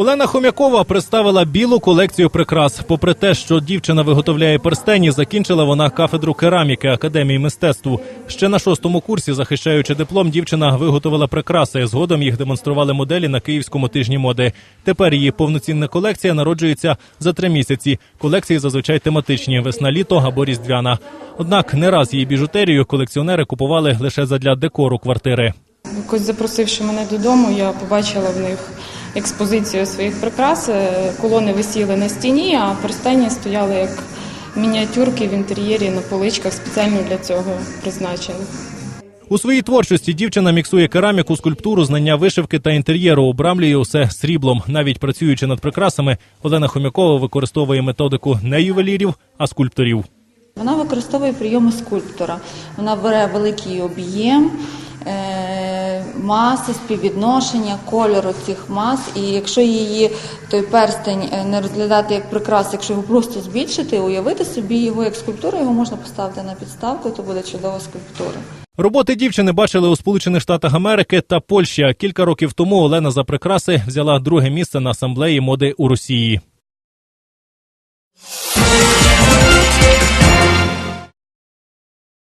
Олена Хомякова представила білу колекцію прикрас. Попри те, що дівчина виготовляє перстені, закінчила вона кафедру кераміки Академії мистецтв. Ще на шостому курсі, захищаючи диплом, дівчина виготовила прикраси. Згодом їх демонстрували моделі на київському тижні моди. Тепер її повноцінна колекція народжується за три місяці. Колекції зазвичай тематичні: весна-літо або різдвяна. Однак не раз її біжутерію колекціонери купували лише задля декору квартири. Якось запросивши мене додому, я побачила в них експозицію своїх прикрас. Е, Колони висіли на стіні, а перстені стояли як мініатюрки в інтер'єрі на поличках, спеціально для цього призначених. У своїй творчості дівчина міксує кераміку, скульптуру, знання вишивки та інтер'єру, обрамлює усе сріблом. Навіть працюючи над прикрасами, Олена Хомякова використовує методику не ювелірів, а скульпторів. Вона використовує прийоми скульптора. Вона бере великий об'єм, е, маси, співвідношення, кольору цих мас. І якщо її той перстень е, не розглядати як прикрас, якщо його просто збільшити, уявити собі його як скульптуру, його можна поставити на підставку, то буде чудова скульптура. Роботи дівчини бачили у Сполучених Штатах Америки та Польщі. Кілька років тому Олена за прикраси взяла друге місце на асамблеї моди у Росії.